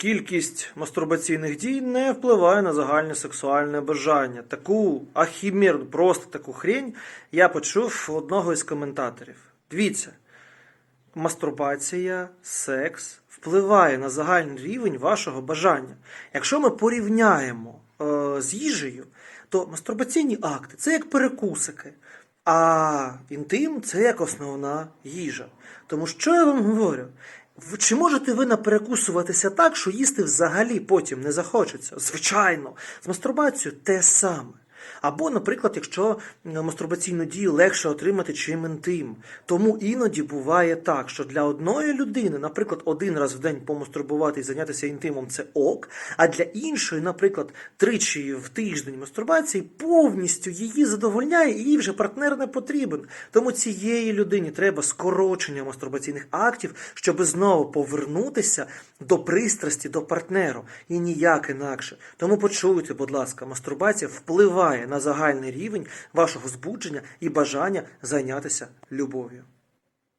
Кількість мастурбаційних дій не впливає на загальне сексуальне бажання. Таку ахімірну, просто таку хрень я почув у одного із коментаторів. Дивіться, мастурбація, секс впливає на загальний рівень вашого бажання. Якщо ми порівняємо е, з їжею, то мастурбаційні акти це як перекусики, а інтим це як основна їжа. Тому що я вам говорю? Чи можете ви наперекусуватися так, що їсти взагалі потім не захочеться? Звичайно, з мастурбацією те саме. Або, наприклад, якщо мастурбаційну дію легше отримати, чим інтим. Тому іноді буває так, що для одної людини, наприклад, один раз в день помастурбувати і зайнятися інтимом це ок, а для іншої, наприклад, тричі в тиждень мастурбації повністю її задовольняє, і їй вже партнер не потрібен. Тому цієї людині треба скорочення мастурбаційних актів, щоб знову повернутися до пристрасті до партнеру і ніяк інакше. Тому почуйте, будь ласка, мастурбація впливає на загальний рівень вашого збудження і бажання зайнятися любов'ю.